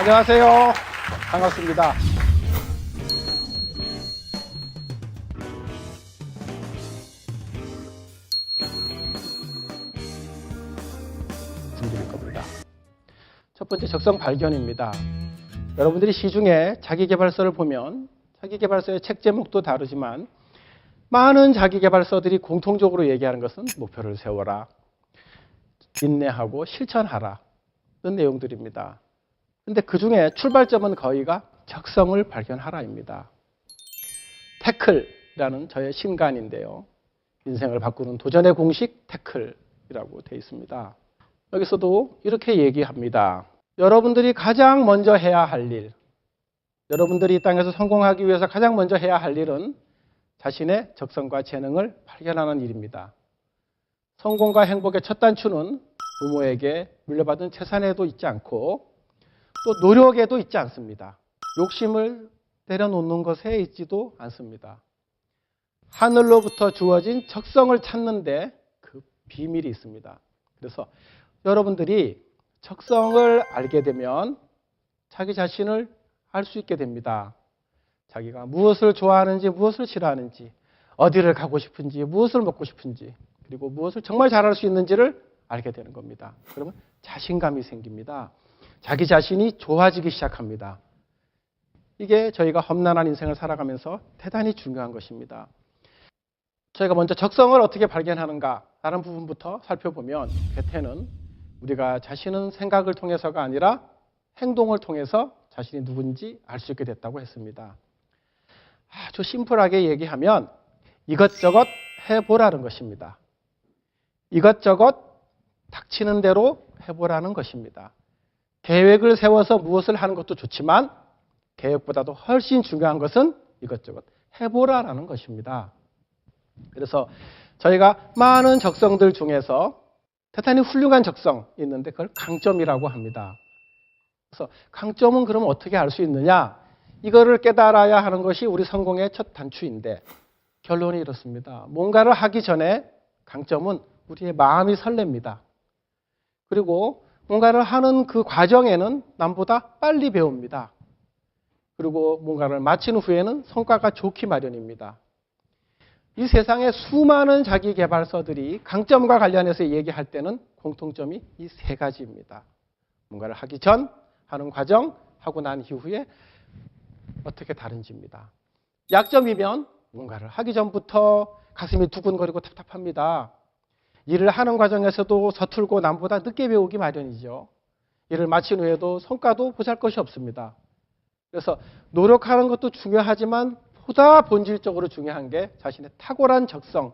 안녕하세요. 반갑습니다. 말씀드릴 겁니다. 첫 번째 적성 발견입니다. 여러분들이 시중에 자기개발서를 보면 자기개발서의 책 제목도 다르지만 많은 자기개발서들이 공통적으로 얘기하는 것은 목표를 세워라, 인내하고 실천하라 이런 내용들입니다. 근데 그 중에 출발점은 거의가 적성을 발견하라입니다. 태클이라는 저의 신간인데요. 인생을 바꾸는 도전의 공식 태클이라고 되어 있습니다. 여기서도 이렇게 얘기합니다. 여러분들이 가장 먼저 해야 할 일, 여러분들이 이 땅에서 성공하기 위해서 가장 먼저 해야 할 일은 자신의 적성과 재능을 발견하는 일입니다. 성공과 행복의 첫 단추는 부모에게 물려받은 재산에도 있지 않고 또 노력에도 있지 않습니다. 욕심을 내려놓는 것에 있지도 않습니다. 하늘로부터 주어진 적성을 찾는데 그 비밀이 있습니다. 그래서 여러분들이 적성을 알게 되면 자기 자신을 알 수 있게 됩니다. 자기가 무엇을 좋아하는지, 무엇을 싫어하는지, 어디를 가고 싶은지, 무엇을 먹고 싶은지, 그리고 무엇을 정말 잘할 수 있는지를 알게 되는 겁니다. 그러면 자신감이 생깁니다. 자기 자신이 좋아지기 시작합니다. 이게 저희가 험난한 인생을 살아가면서 대단히 중요한 것입니다. 저희가 먼저 적성을 어떻게 발견하는가 라는 부분부터 살펴보면 괴테는 우리가 자신은 생각을 통해서가 아니라 행동을 통해서 자신이 누군지 알 수 있게 됐다고 했습니다. 아주 심플하게 얘기하면 이것저것 해보라는 것입니다. 이것저것 닥치는 대로 해보라는 것입니다. 계획을 세워서 무엇을 하는 것도 좋지만 계획보다도 훨씬 중요한 것은 이것저것 해보라라는 것입니다. 그래서 저희가 많은 적성들 중에서 대단히 훌륭한 적성이 있는데 그걸 강점이라고 합니다. 그래서 강점은 그러면 어떻게 알 수 있느냐? 이거를 깨달아야 하는 것이 우리 성공의 첫 단추인데 결론이 이렇습니다. 뭔가를 하기 전에 강점은 우리의 마음이 설렙니다. 그리고 뭔가를 하는 그 과정에는 남보다 빨리 배웁니다. 그리고 뭔가를 마친 후에는 성과가 좋기 마련입니다. 이 세상에 수많은 자기 개발서들이 강점과 관련해서 얘기할 때는 공통점이 이 세 가지입니다. 뭔가를 하기 전, 하는 과정, 하고 난 이후에 어떻게 다른지입니다. 약점이면 뭔가를 하기 전부터 가슴이 두근거리고 답답합니다. 일을 하는 과정에서도 서툴고 남보다 늦게 배우기 마련이죠. 일을 마친 후에도 성과도 보잘 것이 없습니다. 그래서 노력하는 것도 중요하지만 보다 본질적으로 중요한 게 자신의 탁월한 적성,